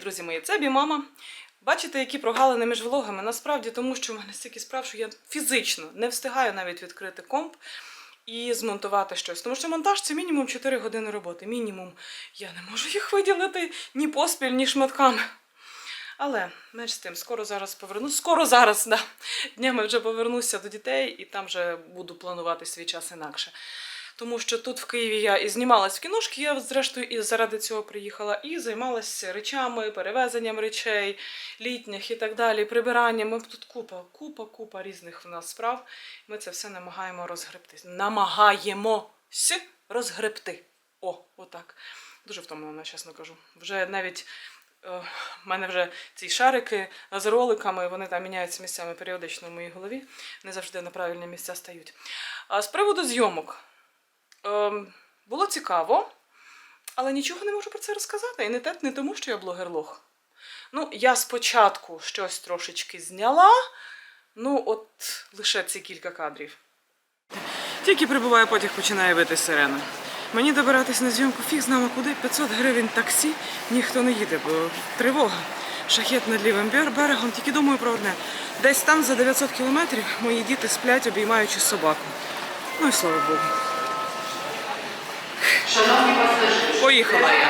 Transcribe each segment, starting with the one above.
друзі мої! Це мама. Бачите, які прогалини між влогами? Насправді, тому що в мене стільки справ, що я фізично не встигаю навіть відкрити комп і змонтувати щось. Тому що монтаж це мінімум 4 години роботи. Мінімум. Я не можу їх виділити ні поспіль, ні шматками. Але менш з тим, скоро зараз повернусь. Скоро зараз, да. Днями вже повернуся до дітей і там вже буду планувати свій час інакше. Тому що тут в Києві я і знімалась в кіношки, я зрештою і заради цього приїхала, і займалася речами, перевезенням речей, літніх і так далі, прибиранням. Тут купа, купа, купа різних в нас справ. Ми це все намагаємо розгребти. Намагаємося розгребти. О, отак. Дуже втомлена, чесно кажу. Вже навіть е, в мене вже ці шарики з роликами, вони там міняються місцями періодично в моїй голові, не завжди на правильні місця стають. А з приводу зйомок. Ем, було цікаво, але нічого не можу про це розказати. І не, те, не тому, що я блогер-лох. Ну, я спочатку щось трошечки зняла, ну, от лише ці кілька кадрів. Тільки прибуває потяг, починає бити сирена. Мені добиратись на зйомку фіг знамо куди 500 гривень таксі, ніхто не їде, бо тривога. Шахет над лівим берегом, тільки думаю про одне. Десь там за 900 кілометрів мої діти сплять, обіймаючи собаку. Ну і слава Богу. Поїхала я.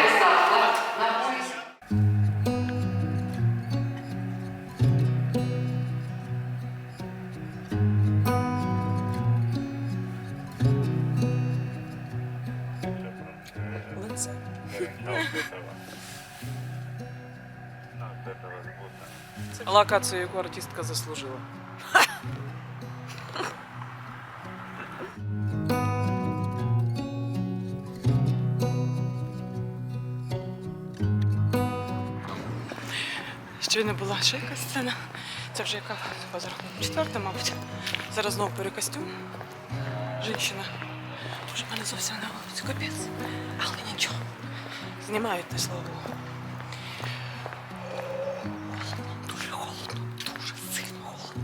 Локацію, яку артистка заслужила. Щойно була ще якась сцена. Це вже яка базар? Четверта, мабуть. Зараз знову перекостюм. Жінщина. Дуже в мене зовсім на вулицю капець. Але нічого. Знімають, не слава Богу. Дуже холодно, дуже сильно холодно.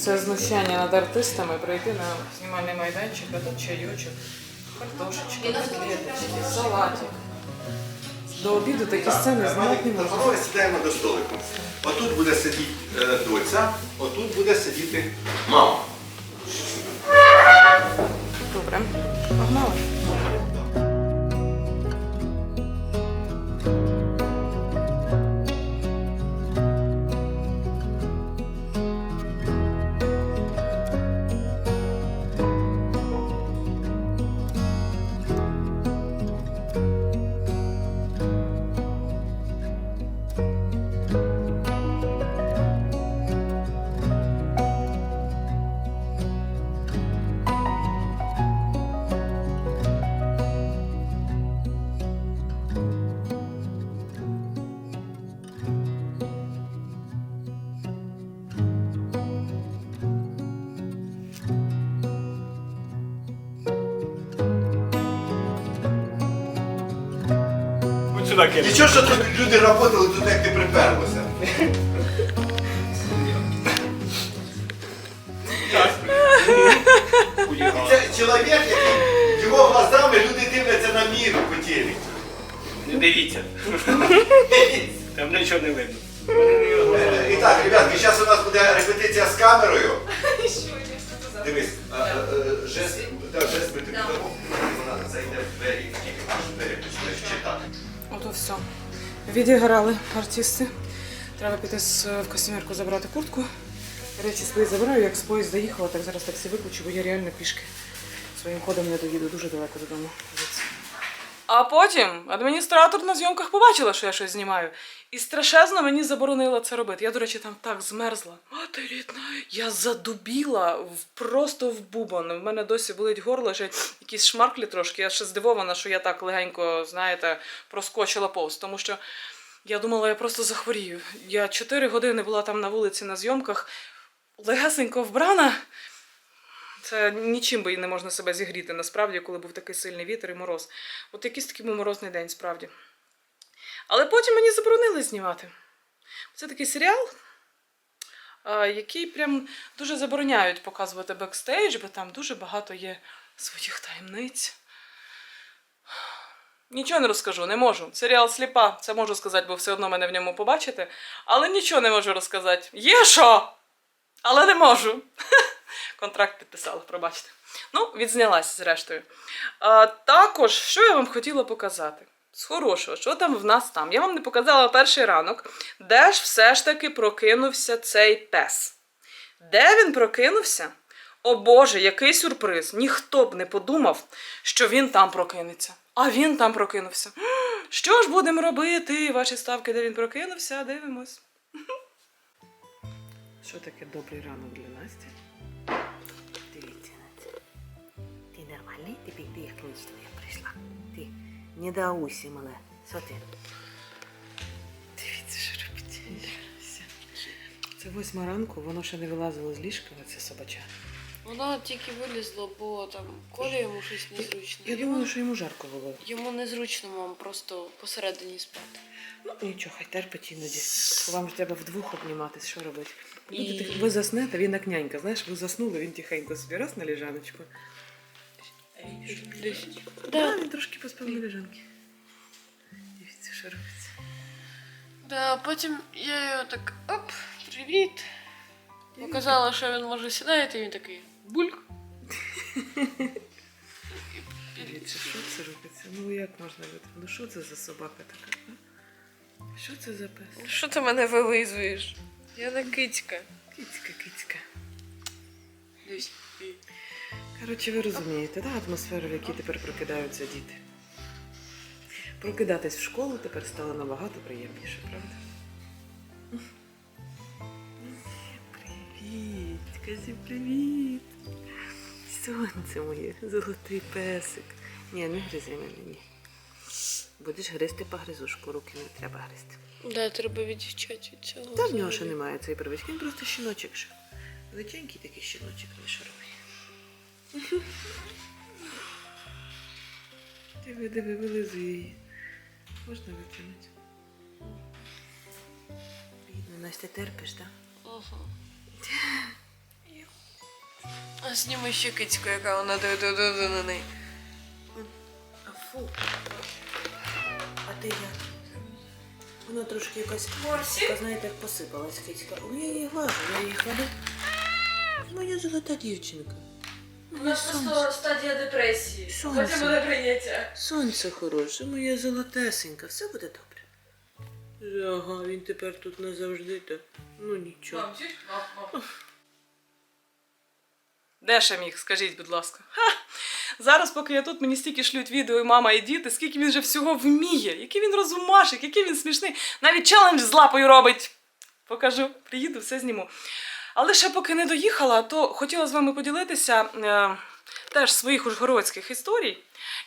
Це знущання над артистами прийти на знімальний майданчик, а тут чайочок, картошечка, котлеточки, салатик. До обіду такі сцени знати не можна. Ми сідаємо до столику. Отут буде сидіти е, доця, отут буде сидіти мама. Будь. Нічого, що тут люди працювали, тут як ти приперлося. Це чоловік, який його глазами люди дивляться на мір по телеку. Не дивіться. Там нічого не видно. І так, ребятки, зараз у нас буде репетиція з камерою. Дивись, жест, жест ми тобі дамо. Вона зайде в двері. Ото все. Відіграли артисти. Треба піти в костюмерку забрати куртку. Речі свої забираю, як з поїзда їхала, так зараз таксі виключу, бо я реально пішки своїм ходом не доїду дуже далеко додому. А потім адміністратор на зйомках побачила, що я щось знімаю, і страшезно мені заборонила це робити. Я, до речі, там так змерзла. Мати рідна, я задубіла в, просто в бубон. В мене досі болить горло, ще якісь шмарклі трошки. Я ще здивована, що я так легенько, знаєте, проскочила повз. Тому що я думала, я просто захворію. Я 4 години була там на вулиці на зйомках, легесенько вбрана. Це нічим би і не можна себе зігріти, насправді, коли був такий сильний вітер і мороз. От якийсь такий був морозний день, справді. Але потім мені заборонили знімати. Це такий серіал, який прям дуже забороняють показувати бекстейдж, бо там дуже багато є своїх таємниць. Нічого не розкажу, не можу. Серіал сліпа, це можу сказати, бо все одно мене в ньому побачите. Але нічого не можу розказати. Є що! Але не можу. Контракт підписала, пробачте. Ну, відзнялася зрештою. А, також, що я вам хотіла показати? З хорошого, що там в нас там? Я вам не показала перший ранок, де ж все ж таки прокинувся цей пес. Де він прокинувся? О Боже, який сюрприз! Ніхто б не подумав, що він там прокинеться. А він там прокинувся. Що ж будемо робити? Ваші ставки, де він прокинувся, дивимось. Що таке добрий ранок для Насті? Ніч твоя прийшла. Ти недоусі, мале. Що ти? Дивіться, що робить. Це восьма ранку, воно ще не вилазило з ліжка, це собача. Воно тільки вилізло, бо там Колі йому щось незручно. Я думаю, що йому жарко було. Йому незручно, мам, просто посередині спати. Ну нічого, хай терпить іноді. Вам ж треба вдвох обніматись, що робити. І- Ви заснете, він як нянька, знаєш, ви заснули, він тихенько собі раз на ліжаночку. Да, Да, він трошки поспав на ліжанки. Дивіться, що робиться. да, потім я його так оп, привіт. Показала, що він може сідати, і він такий бульк. Дивіться, що це робиться? Ну як можна бути? Ну що це за собака така? а? Що це за пес? Що ти мене вилизуєш? Я не кицька. Кицька, кицька. Дивись. Коротше, ви розумієте, да, атмосферу, в якій тепер прокидаються діти. Прокидатись в школу тепер стало набагато приємніше, правда? Привіт, кажи привіт. Сонце моє, золотий песик. Ні, не гризи мене, ні. Будеш гризти погризушку, руки не треба гризти. Да, треба відчати від цього. Та в нього ще немає цієї привички, він просто щіночок ще. Величенький такий щіночок не шаровий. Диви, диви, вилизує її. Можна витягнути? Бідно, Настя, терпиш, так? Ага. А зніми ще кицьку, яка вона ду-ду-ду-ду на неї. А фу. А ти як? Вона трошки якась, така, знаєте, як посипалась кицька. Ну, я її глажу, я її кладу. Моя золота дівчинка. Моє сонце. стадія депресії. Сонце. прийняття. Сонце хороше, моя золотесенька. Все буде добре. Ага, він тепер тут назавжди, так? Ну нічого. Де ще міг, скажіть, будь ласка. Ха! Зараз, поки я тут, мені стільки шлють відео і мама, і діти, скільки він вже всього вміє, який він розумашик, який він смішний. Навіть челендж з лапою робить. Покажу, приїду, все зніму. Але ще поки не доїхала, то хотіла з вами поділитися е, теж своїх ужгородських історій.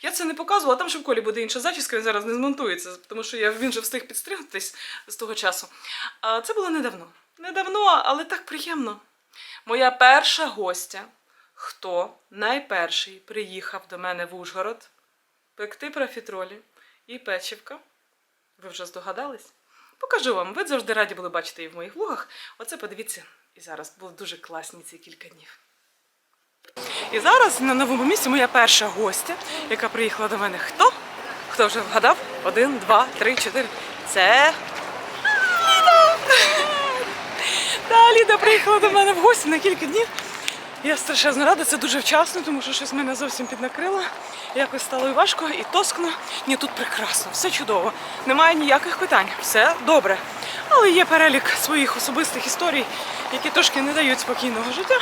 Я це не показувала, там ще в колі буде інша зачіска, він зараз не змонтується, тому що я, він вже встиг підстригтись з того часу. А це було недавно. Недавно, але так приємно. Моя перша гостя, хто найперший приїхав до мене в Ужгород пекти профітролі і печівка. Ви вже здогадались? Покажу вам. Ви завжди раді були бачити її в моїх влогах. Оце подивіться. І зараз були дуже класні ці кілька днів. І зараз на новому місці моя перша гостя, яка приїхала до мене. Хто? Хто вже вгадав? Один, два, три, чотири. Це Ліда! Та Ліда приїхала до мене в гості на кілька днів. Я страшенно рада, це дуже вчасно, тому що щось мене зовсім піднакрило. Якось стало і важко, і тоскно. Ні, тут прекрасно, все чудово. Немає ніяких питань, все добре. Але є перелік своїх особистих історій, які трошки не дають спокійного життя.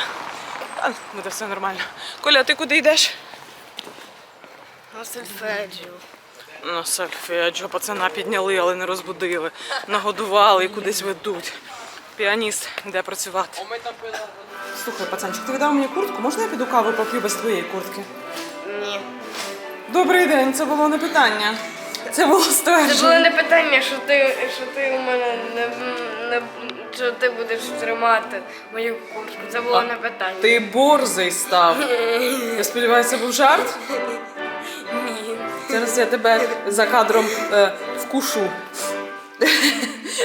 Та буде все нормально. Коля, ти куди йдеш? На сольфеджіо. На сольфеджо, пацана підняли, але не розбудили. Нагодували і кудись ведуть. Піаніст йде працювати. Слухай, пацанчик, ти віддав мені куртку? Можна я піду каву поп'ю без твоєї куртки? Ні. Добрий день, це було не питання. Це було Це було не питання, що ти, що ти у мене не, не що ти будеш тримати мою куртку. Це було не питання. Ти борзий став. Я сподіваюся, це був жарт. Ні. Зараз я тебе за кадром е, вкушу.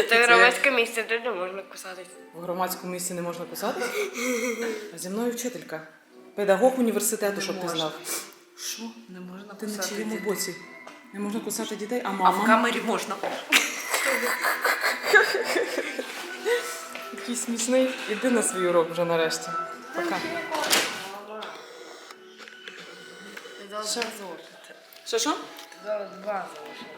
Це громадське місце, де не можна кусатись. В громадському місці не можна кусатись? А зі мною вчителька. Педагог університету, щоб ти знав. Що? Не можна Ти на чиєму боці? Не можна кусати дітей, а А мама. в камері можна. Такий смішний. Іди на свій урок вже нарешті. Пока. Що? Що що?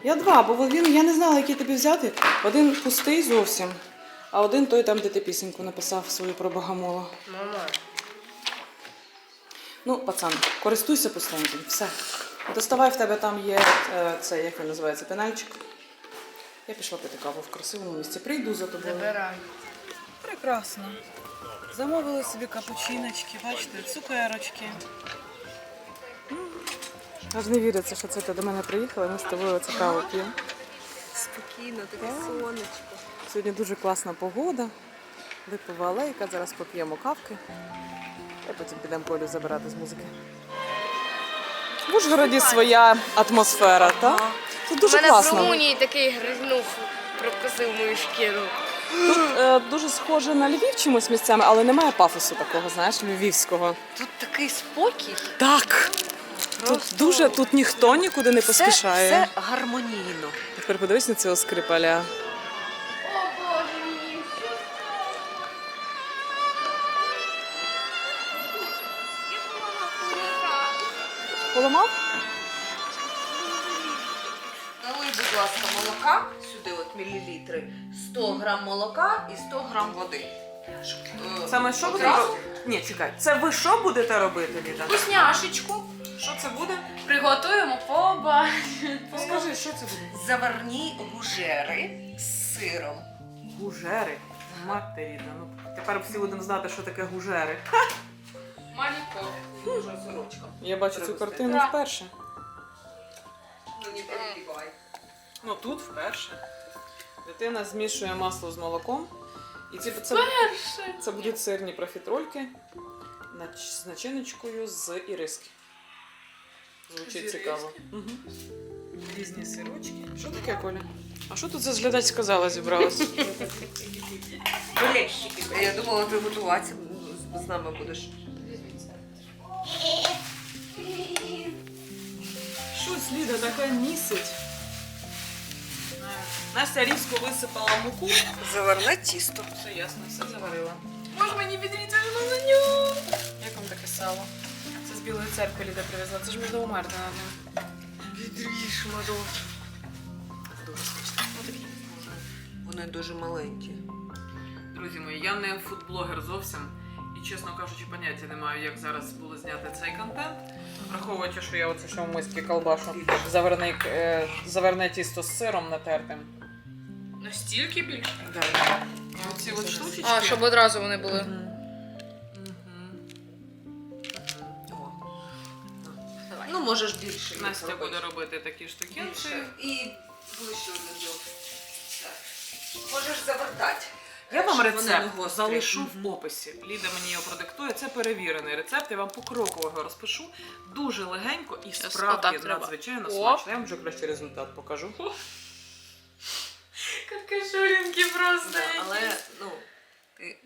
Я два, бо він я не знала, який тобі взяти. Один пустий зовсім, а один той там, де ти пісеньку написав свою про богомола. Мама. Ну, пацан, користуйся пустеньким, все. Доставай в тебе там є е, це, як він називається, пенальчик. Я пішла пити каву в красивому місці. Прийду за тобою. Забирай. Прекрасно. Замовили собі капучиночки, бачите, цукерочки. Аж не віриться, що це ти до мене приїхала, ми з тобою оце каву п'ємо. Спокійно, таке сонечко. Сьогодні дуже класна погода. Липова алейка, зараз поп'ємо кавки. І потім підемо Колю забирати з музики. В Ужгороді своя атмосфера, так? Тут дуже мене в. Румунії такий гризнув, прокусив мою шкіру. Тут е, дуже схоже на Львів чимось місцями, але немає пафосу такого, знаєш, львівського. Тут такий спокій. Так. Тут дуже тут ніхто нікуди не поспішає. все гармонійно. Тепер подивись на цього скрипаля. Поламав? Налий, будь ласка, молока сюди, от мілілітри. 100 грам молока і 100 грам води. Е, Саме що буде? Ні, чекай. Це ви що будете робити, Ліда? Вкусняшечку. Що це буде? Приготуємо поба. Скажи, що це буде? Заварні гужери з сиром. Гужери. Мати рідна. Ну тепер всі будемо знати, що таке гужери. Маліко. Дуже сорочка. Я бачу цю картину Так. вперше. Ну не перебивай. Ну тут вперше. Дитина змішує масло з молоком. І ці це, Перше. це будуть сирні профітрольки нач- з начиночкою з іриски. Звучить цікаво. Угу. Різні сирочки. Що таке, Коля? А що тут за зглядацька зала зібралась? Болельщики. Я думала, ти готуватися з- нами будеш. Щось Ліда така місить. Настя різко висипала муку. Заварне тісто. Все ясно, все заварила. Може мені відрізати на нього? Як вам таке сало? Білої церкви Ліда привезла. Це ж можна умерти на ним. Відріж, смачно. Ну. Вони дуже маленькі. Друзі мої, я не фудблогер зовсім. І чесно кажучи, поняття не маю, як зараз було зняти цей контент. Враховуючи, що я оце що в миски колбашу. Заверне, е, заверне тісто з сиром натертим. Настільки більше. І оці от штучечки. А, щоб одразу вони були. Мгм. Можеш більше. їх Настя робити. буде робити такі штукенці. більше. І ближче до нього. Так. Можеш завертати. Я вам Щоб вони не рецепт гострі. залишу в описі. Ліда мені його продиктує. Це перевірений рецепт. Я вам покроково його розпишу. Дуже легенько і Щас справді отак треба. надзвичайно Оп. смачно. Я вам вже краще результат покажу. Какашурінки просто. Да, але, ну, ти...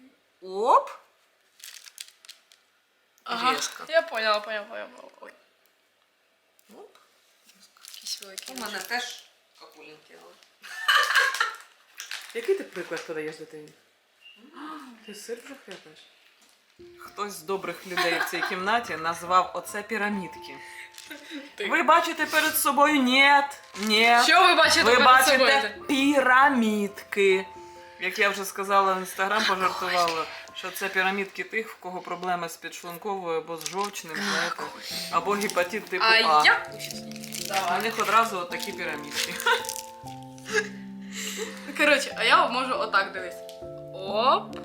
Оп! Ага, я поняла, поняла, поняла. Ой. Якісь. У мене теж капулінки. але. Який ти приклад подаєш дитині? Ти сир вже хряпаєш? Хтось з добрих людей в цій кімнаті назвав оце пірамідки. Ти. Ви бачите перед собою ні, ні. Що ви бачите Ви перед собою? бачите пірамідки. Як я вже сказала в інстаграм, пожартувала, що це пірамідки тих, в кого проблеми з підшлунковою або з жовчним, знаєте, або гепатит типу А. А я У них одразу такі пірамідки. Коротше, а я можу отак дивись. Оп.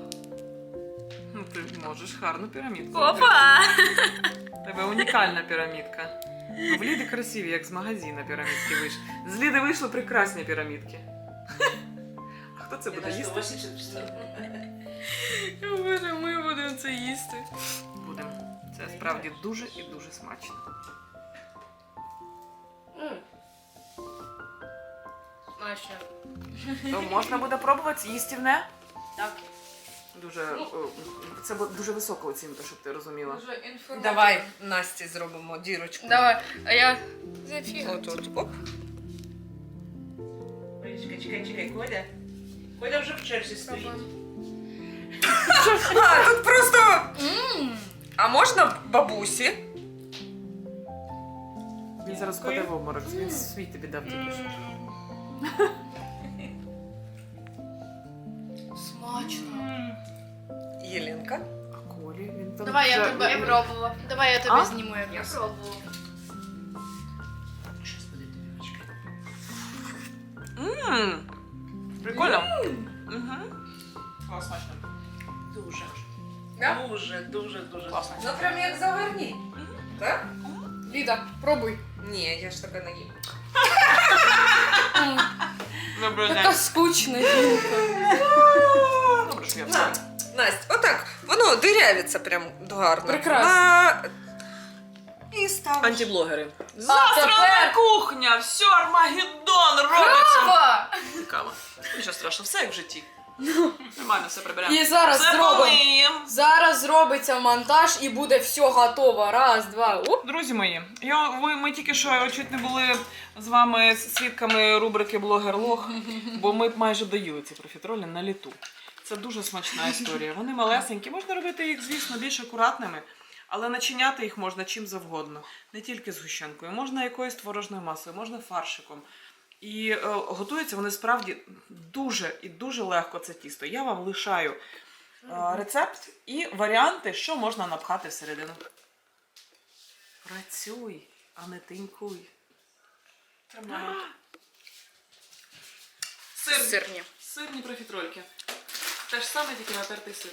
Ну, ти можеш гарну пірамідку. Опа! У Тебе унікальна пірамідка. Ну, в Ліди красиві, як з магазина пірамідки вийшли. З Ліди вийшли прекрасні пірамідки. А хто це буде їсти? Боже, ми будемо це їсти. Будемо. Це справді дуже і дуже смачно. Настя. То можна буде пробувати їстівне? Так. Дуже е, це бу- дуже висока оцінка, щоб ти розуміла. Дуже інформативно. Давай Насті зробимо дірочку. Давай, а я зафіг. От, от, оп. Чекай, чекай, чекай, Коля. Коля вже в черзі стоїть. А, тут просто. А можна бабусі? Він зараз впаде в обморок. Він свій тобі дав тільки що. Смачно. Єленка. А Колі, він там. Давай я вже- тебе пробувала. Давай я тебе А? зніму, як я пробувала. Мм. Прикольно. Угу. Класно. Дуже. Да? Дуже, дуже, дуже. Класно. Ну прям як заварні. Так? Ліда, пробуй. Ні, я ж таке не їм. Така скучна жінка. Добре, що я На, Настя, отак. Воно дирявиться прям гарно. Прекрасно. На... І ставиш. Антиблогери. Засрана тепер- кухня! Все, Армагеддон робиться! Кава. Нічого страшного, все як в житті. Нормально, все приберемо. І зараз Все зробимо. помиємо. Зараз зробиться монтаж і буде все готово. Раз, два. Оп. Друзі мої, я, ви, ми тільки що чуть не були з вами свідками рубрики Блогер Лог, бо ми майже доїли ці профітролі на літу. Це дуже смачна історія. Вони малесенькі, можна робити їх, звісно, більш акуратними, але начиняти їх можна чим завгодно. Не тільки згущенкою, можна якоюсь творожною масою, можна фаршиком. І е, готуються вони справді дуже і дуже легко це тісто. Я вам лишаю е, рецепт і варіанти, що можна напхати всередину. Працюй, а не тинькуй. Тримай. Сир. Сирні. Сирні профітрольки. Те ж саме, тільки натертий сир.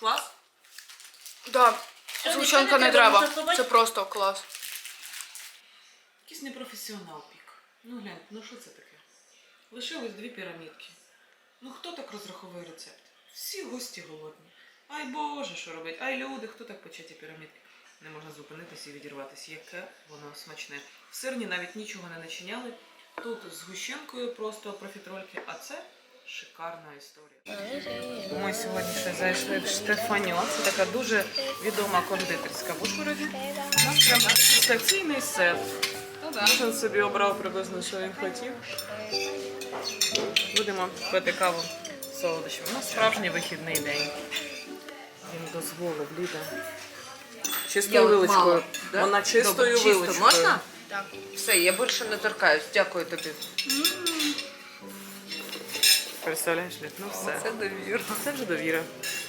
Клас? Да. Згущенка не треба. Це просто клас. Якийсь непрофесіонал. Ну глянь, ну що це таке? Лишилось дві пірамідки. Ну хто так розраховує рецепт? Всі гості голодні. Ай Боже, що робить? Ай люди, хто так пече ті пірамідки? Не можна зупинитися і відірватися. Яке воно смачне. В сирні навіть нічого не начиняли. Тут з гущенкою просто профітрольки, а це шикарна історія. Ми сьогодні ще зайшли в Штефаньо. Це така дуже відома кондитерська в Ужгороді. У нас прям дегустаційний сет. Кожен собі обрав приблизно, що він хотів. Будемо пити каву з солодощами. У нас справжній вихідний день. Він дозволив, Ліда. Чистою вилочкою. да? Вона чистою Добре, чисто вилочкою. можна? Так. Все, я більше не торкаюсь. Дякую тобі. Представляєш, Лід? Ну все. Це довіра. Це вже довіра.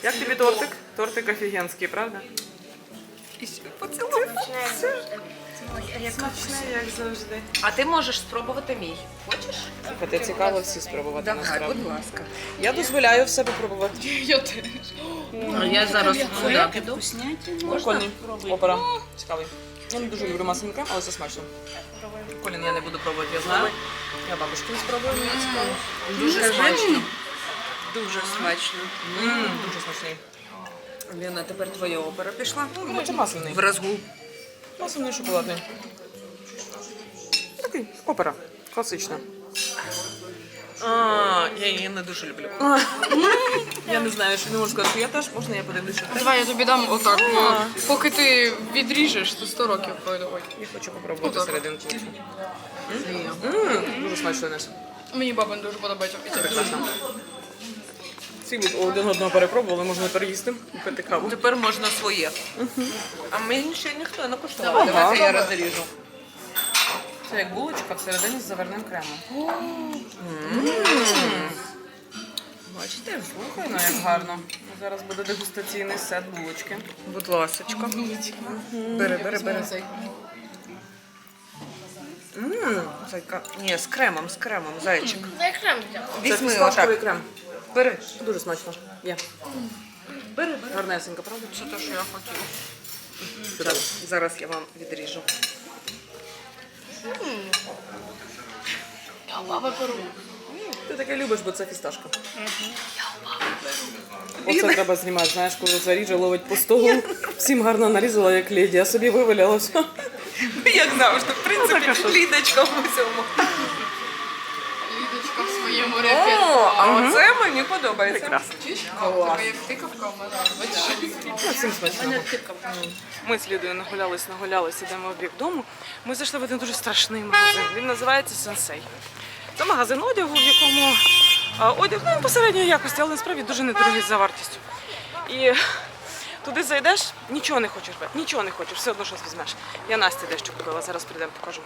Як тобі тортик? Тортик офігенський, правда? І ще Смачне, як завжди. А ти можеш спробувати мій. Хочеш? Слухайте, цікаво всі спробувати Давай, насправді. будь ласка. Я дозволяю все попробувати. Я теж. А я зараз піду? Прикольний. Опера. Цікавий. Я не дуже люблю масленки, але це смачно. Колін я не буду пробувати, я знаю. Я бабушкин спробую, мені цікаво. Дуже смачно. Дуже смачно. М, Дуже смачний. Ліна, тепер твоя опера пішла. Ну, це масляний. В розгул. Масляний шоколадний. Такий опера. Класична. А, я її не дуже люблю. Я не знаю, що не можу сказати, що я теж можна, я подивлюся. Давай я тобі дам отак. ну, Поки ти відріжеш, то 100 років пройде. Ой. Я хочу попробувати Отак. серединку. М, Дуже смачно Нес. Мені баба дуже подобається. Це Прекрасно. Всі один одного перепробували, можна переїсти і пити каву. Тепер можна своє. А мені ще ніхто не коштував. Ага. Давайте я розріжу. Це як булочка всередині з заварним кремом. Бачите, слухай, ну як гарно. Зараз буде дегустаційний сет булочки. Будь ласочка. Бери, бери, бери. Зайка. Ні, з кремом, з кремом, зайчик. Візьми отак. крем. Бери. Дуже смачно. Є. Бери, бери. Гарнесенько, правда? Це те, що я хотіла. Зараз, зараз я вам відріжу. Я баба перу. Ти таке любиш, бо це фісташка. Оце треба знімати, знаєш, коли заріже, ловить по столу. Всім гарно нарізала, як леді, а собі виваляла все. Як завжди, в принципі, лідочка в усьому. О, а оце мені подобається. Ну, всім смачно. Ми з Лідою нагулялись, нагулялись, ідемо в бік дому. Ми зайшли в один дуже страшний магазин. Він називається Сенсей. Це магазин одягу, в якому а, одяг ну, посередньої якості, але насправді дуже недорогий за вартістю. І туди зайдеш, нічого не хочеш брати, нічого не хочеш, все одно щось візьмеш. Я Насті дещо купила, зараз прийдемо, покажу.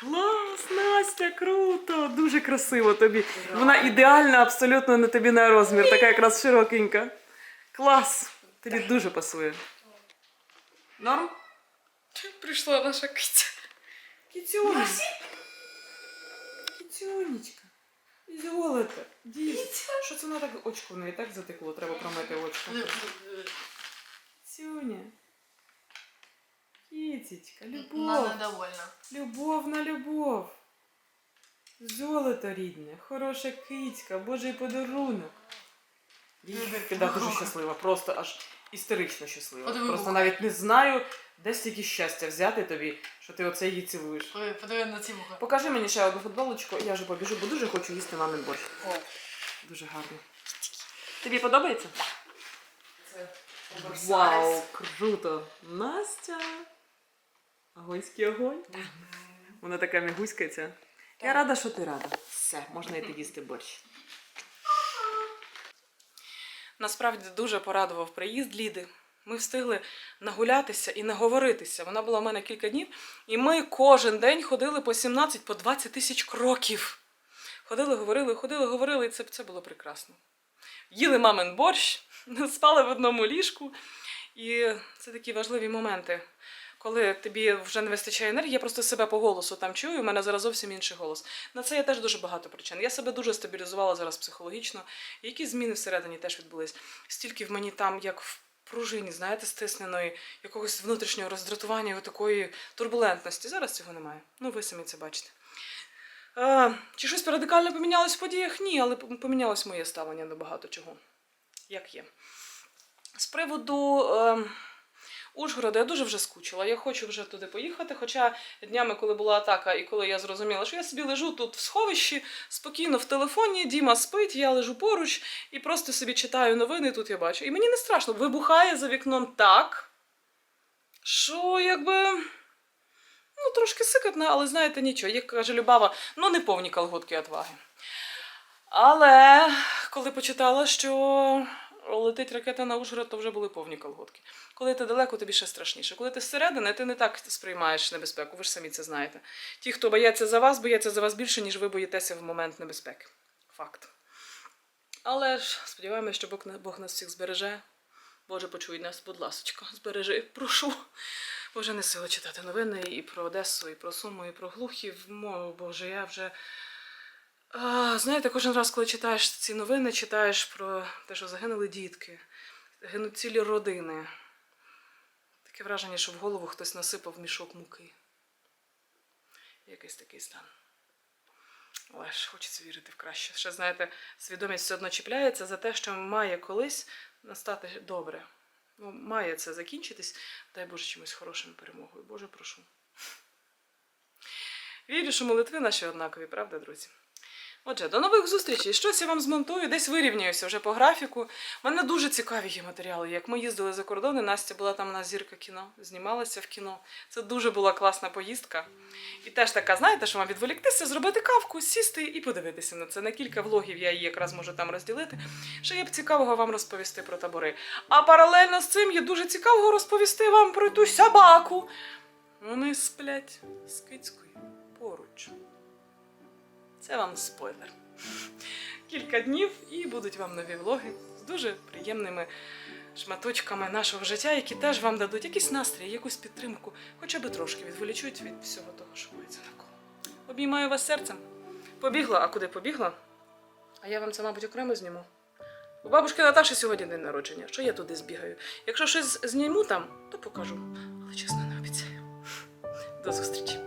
Клас, Настя, круто! Дуже красиво тобі. Вона ідеальна абсолютно на тобі на розмір, така якраз широкенька. Клас! Тобі дуже пасує. Норм? Прийшла наша киця. Кітюня. Кітюнечка. Золото. Дійсно. Що це вона так очко в неї так затекло, треба промити очко. Кітюня. Кітечка, любов. недовольна. Любов на любов. Золото рідне, хороша кицька, божий подарунок. Піда дуже щаслива, просто аж істерично щаслива. Подиви Просто вуха. навіть не знаю, де стільки щастя взяти тобі, що ти оце її цілуєш. Подиви на ці вуха. Покажи мені ще одну футболочку, я вже побіжу, бо дуже хочу їсти мамин борщ. Дуже гарно. Тобі подобається? Вау, круто! Настя! Огонський огонь. Вона така мігуськається. Я рада, що ти рада. Все, можна йти їсти борщ. Насправді дуже порадував приїзд Ліди. Ми встигли нагулятися і наговоритися. Вона була в мене кілька днів, і ми кожен день ходили по 17 по 20 тисяч кроків. Ходили, говорили, ходили, говорили, і це, це було прекрасно. Їли мамин борщ, спали в одному ліжку. І це такі важливі моменти. Коли тобі вже не вистачає енергії, я просто себе по голосу там чую, у мене зараз зовсім інший голос. На це є теж дуже багато причин. Я себе дуже стабілізувала зараз психологічно. Які зміни всередині теж відбулись. Стільки в мені там, як в пружині, знаєте, стисненої, якогось внутрішнього роздратування, такої турбулентності. Зараз цього немає. Ну, ви самі це бачите. Е, чи щось радикально помінялось в подіях? Ні, але помінялось моє ставлення до багато чого. Як є. З приводу е, Ужгорода я дуже вже скучила. Я хочу вже туди поїхати. Хоча днями, коли була атака, і коли я зрозуміла, що я собі лежу тут в сховищі, спокійно в телефоні, Діма спить, я лежу поруч і просто собі читаю новини, тут я бачу. І мені не страшно, вибухає за вікном так, що якби. Ну, трошки сикотно, але знаєте нічого. Як каже Любава, ну не повні колготки отваги. Але коли почитала, що летить ракета на Ужгород, то вже були повні колготки. Коли ти далеко, тобі ще страшніше. Коли ти зсередини, ти не так сприймаєш небезпеку, ви ж самі це знаєте. Ті, хто бояться за вас, бояться за вас більше, ніж ви боїтеся в момент небезпеки. Факт. Але ж сподіваємось, що Бог, Бог нас всіх збереже. Боже, почуй нас, будь ласочка, збережи, прошу. Боже, не сила читати новини і про Одесу, і про Суму, і про Глухів. Мо, Боже, я вже. Знаєте, кожен раз, коли читаєш ці новини, читаєш про те, що загинули дітки, гинуть цілі родини. Таке враження, що в голову хтось насипав мішок муки. Якийсь такий стан. Але ж хочеться вірити в краще. Ще, знаєте, свідомість все одно чіпляється за те, що має колись настати добре. Ну, має це закінчитись. Дай Боже чимось хорошим перемогою. Боже, прошу. Вірю, що молитви наші однакові, правда, друзі? Отже, до нових зустрічей. Щось я вам змонтую, десь вирівняюся вже по графіку. У мене дуже цікаві є матеріали. Як ми їздили за кордон, і Настя була там на зірка кіно, знімалася в кіно. Це дуже була класна поїздка. І теж така, знаєте, що вам відволіктися, зробити кавку, сісти і подивитися на це. На кілька влогів я її якраз можу там розділити. Ще є б цікавого вам розповісти про табори. А паралельно з цим є дуже цікавого розповісти вам про ту собаку. Вони сплять з кицькою поруч. Це вам спойлер. Кілька днів і будуть вам нові влоги з дуже приємними шматочками нашого життя, які теж вам дадуть якийсь настрій, якусь підтримку, хоча б трошки відволічуть від всього того, що мається навколо. Обіймаю вас серцем. Побігла, а куди побігла? А я вам це, мабуть, окремо зніму. У бабушки Наташі сьогодні день народження. Що я туди збігаю? Якщо щось зніму там, то покажу. Але чесно не обіцяю. До зустрічі.